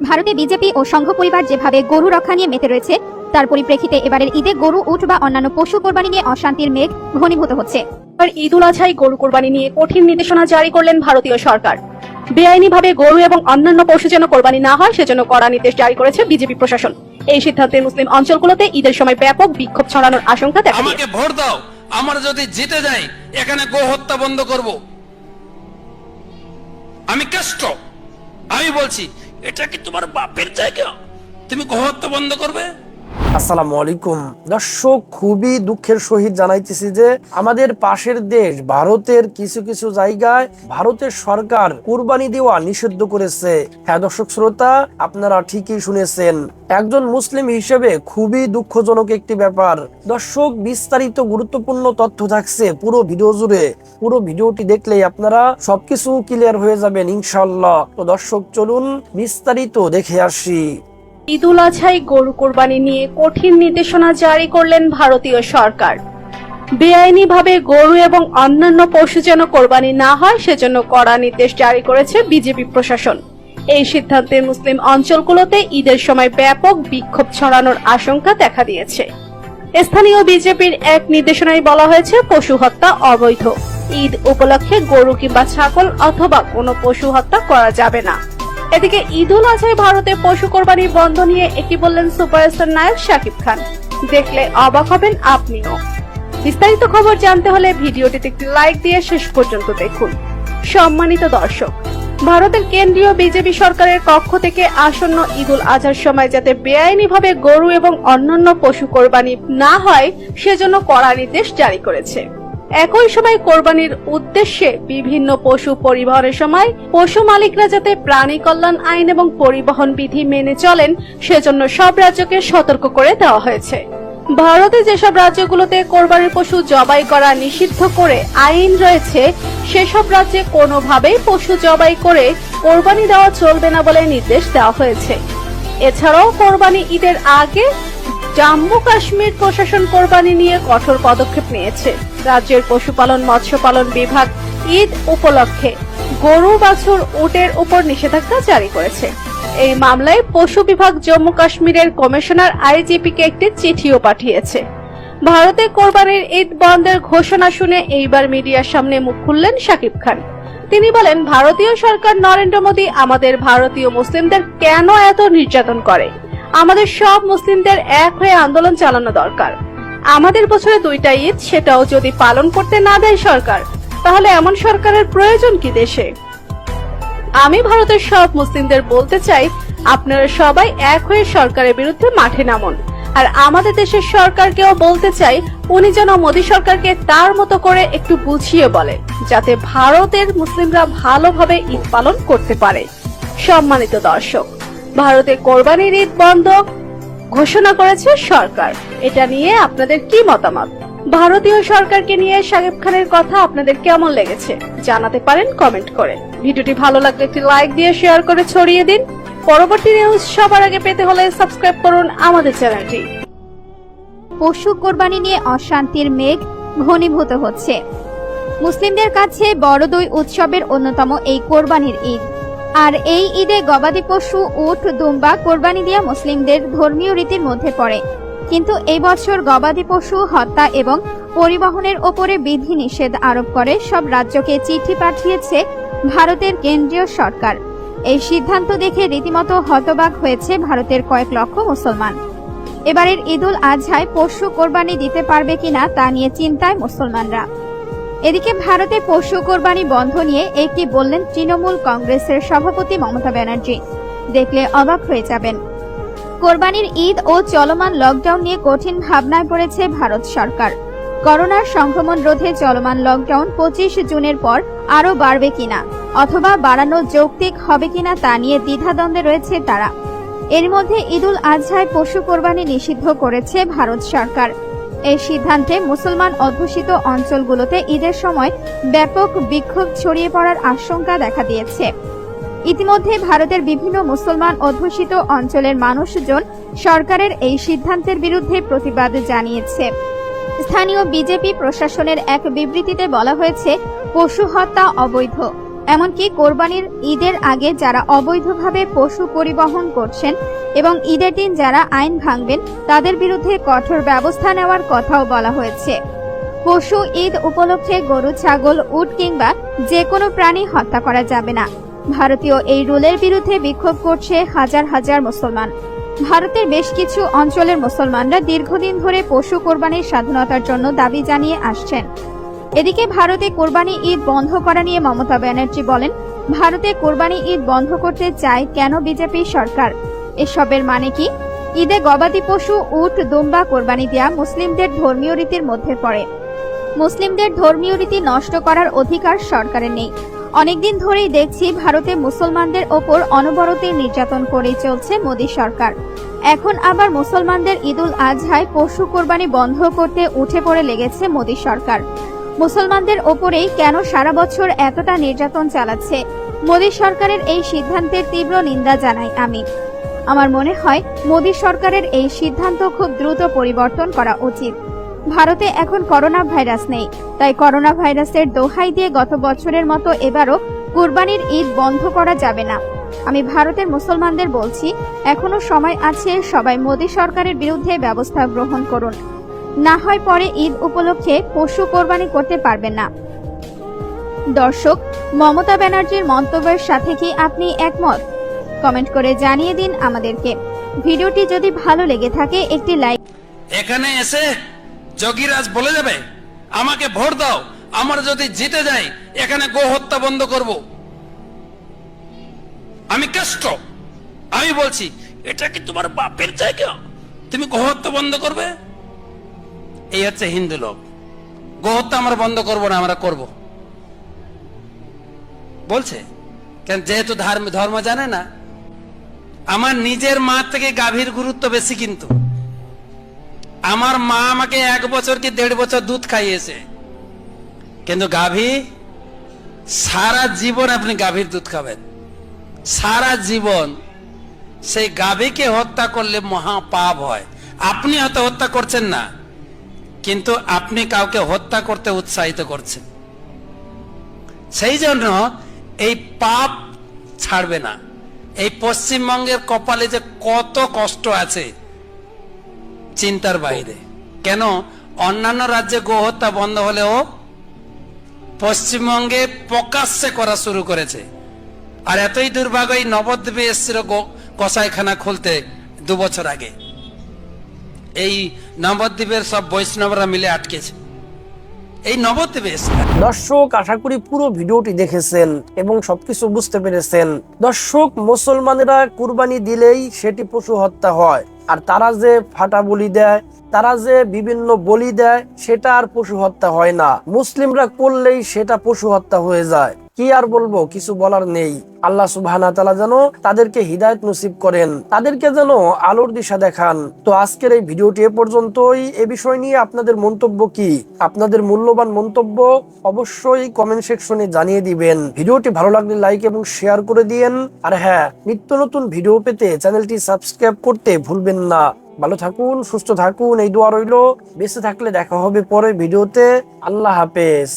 ভারতে বিজেপি ও সংঘ পরিবার যেভাবে গরু রক্ষা নিয়ে মেতে রয়েছে তার পরিপ্রেক্ষিতে এবারের ঈদে গরু উট বা অন্যান্য পশু কোরবানি নিয়ে অশান্তির মেঘ ঘনীভূত হচ্ছে। আর ঈদ উল আজহায় গরু কোরবানি নিয়ে কঠিন নির্দেশনা জারি করলেন ভারতীয় সরকার। বেআইনিভাবে গরু এবং অন্যান্য পশু যেন কোরবানি না হয় সেজন্য কড়া নির্দেশ জারি করেছে বিজেপি প্রশাসন। এই সিদ্ধান্তে মুসলিম অঞ্চলগুলোতে ঈদের সময় ব্যাপক বিক্ষোভ ছড়ানোর আশঙ্কা দেখা আমাকে ভোট দাও। আমার যদি জিতে যাই এখানে গো হত্যা বন্ধ করব। আমি কেষ্ট। আমি বলছি এটা কি তোমার বাপের জায়গা? তুমি গহত্ব বন্ধ করবে? আসসালামু আলাইকুম। দর্শক, খুবই দুঃখের সহিত জানাইতেছি যে আমাদের পাশের দেশ, ভারতের কিছু কিছু জায়গায় ভারতের সরকার কুরবানি দেওয়া নিষিদ্ধ করেছে। হ্যাঁ দর্শক শ্রোতা, আপনারা ঠিকই শুনেছেন। একজন মুসলিম হিসেবে খুবই দুঃখজনক একটি ব্যাপার। দর্শক, বিস্তারিত গুরুত্বপূর্ণ তথ্য থাকছে পুরো ভিডিও জুড়ে। পুরো ভিডিওটি দেখলেই আপনারা সবকিছু ক্লিয়ার হয়ে যাবেন ইনশাল্লাহ তো দর্শক, চলুন বিস্তারিত দেখে আসি। ঈদ উল আজহায় গরু কোরবানি নিয়ে কঠিন নির্দেশনা জারি করলেন ভারতীয় সরকার। বেআইনিভাবে গরু এবং অন্যান্য পশু যেন কোরবানি না হয়, সেজন্য কড়া নির্দেশ জারি করেছে বিজেপি প্রশাসন। এই সিদ্ধান্তে মুসলিম অঞ্চলগুলোতে ঈদের সময় ব্যাপক বিক্ষোভ ছড়ানোর আশঙ্কা দেখা দিয়েছে। স্থানীয় বিজেপির এক নির্দেশনায় বলা হয়েছে, পশু হত্যা অবৈধ। ঈদ উপলক্ষে গরু কিংবা ছাগল অথবা কোনো পশু হত্যা করা যাবে না। এদিকে ঈদ উল আজহায় ভারতে পশু কোরবানি বন্ধ নিয়ে একটি বললেন সুপারস্টার নায়ক শাকিব খান। দেখলে অবাক হবেন আপনিও। বিস্তারিত খবর জানতে হলে ভিডিওটিতে একটি লাইক দিয়ে শেষ পর্যন্ত দেখুন। সম্মানিত দর্শক, ভারতের কেন্দ্রীয় বিজেপি সরকারের পক্ষ থেকে আসন্ন ঈদ উল আজহার সময় যাতে বেআইনিভাবে গরু এবং অন্যান্য পশু কোরবানি না হয়, সেজন্য কড়া নির্দেশ জারি করেছে। একই সময় কোরবানির উদ্দেশ্যে বিভিন্ন পশু পরিবহনের সময় পশু মালিকরা যাতে প্রাণী কল্যাণ আইন এবং পরিবহন বিধি মেনে চলেন, সেজন্য সব রাজ্যকে সতর্ক করে দেওয়া হয়েছে। ভারতে যেসব রাজ্যগুলোতে কোরবানির পশু জবাই করা নিষিদ্ধ করে আইন রয়েছে, সেসব রাজ্যে কোনোভাবেই পশু জবাই করে কোরবানি দেওয়া চলবে না বলে নির্দেশ দেওয়া হয়েছে। এছাড়াও কোরবানি ঈদের আগে জম্মু কাশ্মীর প্রশাসন কোরবানি নিয়ে কঠোর পদক্ষেপ নিয়েছে। রাজ্যের পশুপালন, মৎস্যপালন বিভাগ ঈদ উপলক্ষে গরু, বাছুর, উটের উপর নিষেধাজ্ঞা জারি করেছে। এই মামলায় পশু বিভাগ জম্মু কাশ্মীরের কমিশনার আইজিপিকে একটি চিঠিও পাঠিয়েছে। ভারতে কোরবানির ঈদ বন্ধের ঘোষণা শুনে এইবার মিডিয়ার সামনে মুখ খুললেন শাকিব খান। তিনি বলেন, ভারতীয় সরকার নরেন্দ্র মোদী আমাদের ভারতীয় মুসলিমদের কেন এত নির্যাতন করে? আমাদের সব মুসলিমদের এক হয়ে আন্দোলন চালানো দরকার। আমাদের বছরে দুইটা ঈদ, সেটাও যদি পালন করতে না দেয় সরকার, তাহলে এমন সরকারের প্রয়োজন কি দেশে? আমি ভারতের সব মুসলিমদের বলতে চাই, আপনারা সবাই এক হয়ে সরকারের বিরুদ্ধে মাঠে নামুন। আর আমাদের দেশের সরকারকেও বলতে চাই, উনি যেন মোদী সরকারকে তার মতো করে একটু বুঝিয়ে বলে, যাতে ভারতের মুসলিমরা ভালোভাবে ঈদ পালন করতে পারে। সম্মানিত দর্শক, ভারতে কোরবানির ঈদ বন্ধ ঘোষণা করেছে সরকার। এটা নিয়ে আপনাদের কি মতামত? ভারতীয় সরকারকে নিয়ে শাকিব খানের কথা আপনাদের কেমন লেগেছে? জানাতে পারেন কমেন্ট করে। ভিডিওটি ভালো লাগলে একটি লাইক দিয়ে শেয়ার করে ছড়িয়ে দিন। পরবর্তী নিউজ সবার আগে পেতে হলে সাবস্ক্রাইব করুন আমাদের চ্যানেলটি। পশু কোরবানি নিয়ে অশান্তির মেঘ ঘনীভূত হচ্ছে। মুসলিমদের কাছে বড়দই উৎসবের অন্যতম এই কোরবানির ঈদ। আর এই ঈদে গবাদি পশু, উট, দুম্বা, কোরবানি দেওয়া মুসলিমদের ধর্মীয় রীতির মধ্যে পড়ে। কিন্তু এই বছর গবাদি পশু, হত্যা এবং পরিবহনের ওপরে বিধি নিষেধ আরোপ করে সব রাজ্যকে চিঠি পাঠিয়েছে ভারতের কেন্দ্রীয় সরকার। এই সিদ্ধান্ত দেখে রীতিমতো হতবাক হয়েছে ভারতের কয়েক লক্ষ মুসলমান। এবারের ঈদুল আজহায় পশু কোরবানি দিতে পারবে কিনা তা নিয়ে চিন্তায় মুসলমানরা। এদিকে ভারতে পশু কোরবানি বন্ধ নিয়ে একটি বললেন তৃণমূল কংগ্রেসের সভাপতি মমতা ব্যানার্জি। দেখলে অবাক হয়ে যাবেন। কোরবানির ঈদ ও চলমান লকডাউন নিয়ে কঠিন ভাবনায় পড়েছে ভারত সরকার। করোনার সংক্রমণ রোধে চলমান লকডাউন পঁচিশ জুনের পর আরও বাড়বে কিনা অথবা বাড়ানো যৌক্তিক হবে কিনা তা নিয়ে দ্বিধাদ্বন্দ্বে রয়েছে তারা। এর মধ্যে ঈদুল আজহায় পশু কোরবানি নিষিদ্ধ করেছে ভারত সরকার। এই সিদ্ধান্তে মুসলমান অধ্যুষিত অঞ্চলগুলোতে ঈদের সময় ব্যাপক বিক্ষোভ ছড়িয়ে পড়ার আশঙ্কা দেখা দিয়েছে। ইতিমধ্যে ভারতের বিভিন্ন মুসলমান অধ্যুষিত অঞ্চলের মানুষজন সরকারের এই সিদ্ধান্তের বিরুদ্ধে প্রতিবাদ জানিয়েছে। স্থানীয় বিজেপি প্রশাসনের এক বিবৃতিতে বলা হয়েছে, পশু হত্যা অবৈধ। এমনকি কোরবানির ঈদের আগে যারা অবৈধভাবে পশু পরিবহন করছেন এবং ঈদের দিন যারা আইন ভাঙবেন, তাদের বিরুদ্ধে কঠোর ব্যবস্থা নেওয়ার কথাও বলা হয়েছে। পশু ঈদ উপলক্ষে গরু, ছাগল, উট কিংবা যে কোনো প্রাণী হত্যা করা যাবে না। ভারতীয় এই রুলের বিরুদ্ধে বিক্ষোভ করছে হাজার হাজার মুসলমান। ভারতের বেশ কিছু অঞ্চলের মুসলমানরা দীর্ঘদিন ধরে পশু কোরবানির স্বাধীনতার জন্য দাবি জানিয়ে আসছেন। এদিকে ভারতে কোরবানি ঈদ বন্ধ করা নিয়ে মমতা ব্যানার্জি বলেন, ভারতে কোরবানি ঈদ বন্ধ করতে চায় কেন বিজেপি সরকার? এসবের মানে কি? ঈদে গবাদি পশু, উট, দুম্বা কোরবানি দেয়া মুসলিমদের ধর্মীয় রীতির মধ্যে পড়ে। মুসলিমদের ধর্মীয় রীতি নষ্ট করার অধিকার সরকারের নেই। অনেকদিন ধরেই দেখছি ভারতে মুসলমানদের ওপর অনবরতে নির্যাতন করে চলছে মোদী সরকার। এখন আবার মুসলমানদের ঈদুল আজহায় পশু কোরবানি বন্ধ করতে উঠে পড়ে লেগেছে মোদী সরকার। মুসলমানদের ওপরেই কেন সারা বছর এতটা নির্যাতন চালাচ্ছে? মোদী সরকারের এই সিদ্ধান্তের তীব্র নিন্দা জানাই আমি। আমার মনে হয়, মোদী সরকারের এই সিদ্ধান্ত খুব দ্রুত পরিবর্তন করা উচিত। ভারতে এখন করোনা ভাইরাস নেই, তাই করোনা ভাইরাসের দোহাই দিয়ে গত বছরের মতো এবারও কুরবানির ঈদ বন্ধ করা যাবে না। আমি ভারতের মুসলমানদের বলছি, এখনও সময় আছে সবাই মোদী সরকারের বিরুদ্ধে ব্যবস্থা গ্রহণ করুন। না হয় পরে ঈদ উপলক্ষে পশু কোরবানি করতে পারবেন না। দর্শক, মমতা ব্যানার্জির মন্তব্যের সাথে কি আপনি একমত? কমেন্ট করে জানিয়ে দিন আমাদেরকে। ভিডিওটি যদি ভালো লেগে থাকে, একটি লাইক এখানে এসে যোগীরাজ বলে যাবে, আমাকে ভোট দাও, আমার যদি জিতে যাই এখানে গো হত্যা বন্ধ করব। আমি কেষ্ট, আমি বলছি, এটা কি তোমার বাপের জায়গা? তুমি গো হত্যা বন্ধ করবে? এই হচ্ছে হিন্দু লোক। গো হত্যা আমরা বন্ধ করব না, আমরা করব। বলছে, কেন যেহেতু ধর্ম ধর্ম জানে না, আমার নিজের মা থেকে গাভীর গুরুত্ব বেশি কিন্তু। আমার মা আমাকে এক বছর কি দেড় বছর দুধ খাইয়েছে। কিন্তু গাভী, সারা জীবন আপনি গাভীর দুধ খাবেন। সারা জীবন সেই গাভীকে হত্যা করলে মহা পাপ হয়। আপনি হয়তো হত্যা করছেন না। কিন্তু আপনি কাউকে হত্যা করতে উৎসাহিত করছেন। সেই জন্য এই পাপ ছাড়বে না। এই পশ্চিমবঙ্গের কপালে যে কত কষ্ট আছে, চিন্তার বাইরে। কেন? অন্যান্য রাজ্যে গোহত্যা বন্ধ হলেও পশ্চিমবঙ্গে প্রকাশ্যে করা শুরু করেছে। আর এতই দুর্ভাগ্য এই নবদ্বীপে এসেছিল কসাইখানা খুলতে দু বছর আগে। এই নবদ্বীপের সব বৈষ্ণবরা মিলে আটকেছে। এই নবদ্বীপে দর্শক, আশা করি পুরো ভিডিওটি দেখেছেন এবং সবকিছু বুঝতে পেরেছেন। দর্শক, মুসলমানেরা কুরবানি দিলেই সেটি পশু হত্যা হয়। আর তারা যে ফাটা বলি দেয়, তারা যে বিভিন্ন বলি দেয়, সেটা আর পশু হত্যা হয় না। মুসলিমরা করলেই সেটা পশু হত্যা হয়ে যায়। কি আর বলব? কিছু বলার নেই। আল্লাহ তাআলা যেন তাদেরকে হিদায়ত নসিব করেন, তাদেরকে যেন আলোর দিশা দেখান। তো আজকের এই ভিডিওটি এ পর্যন্তই। এ বিষয় নিয়ে আপনাদের মন্তব্য কি? আপনাদের মূল্যবান মন্তব্য অবশ্যই কমেন্ট সেকশনে জানিয়ে দিবেন। ভিডিওটি ভালো লাগলে লাইক এবং শেয়ার করে দিয়েন। আর হ্যাঁ নিত্য নতুন ভিডিও পেতে চ্যানেলটি সাবস্ক্রাইব করতে ভুলবেন না। ভালো থাকুন, সুস্থ থাকুন, এই দোয়া রইল। বেঁচে থাকলে দেখা হবে পরে ভিডিওতে আল্লাহ হাফেজ।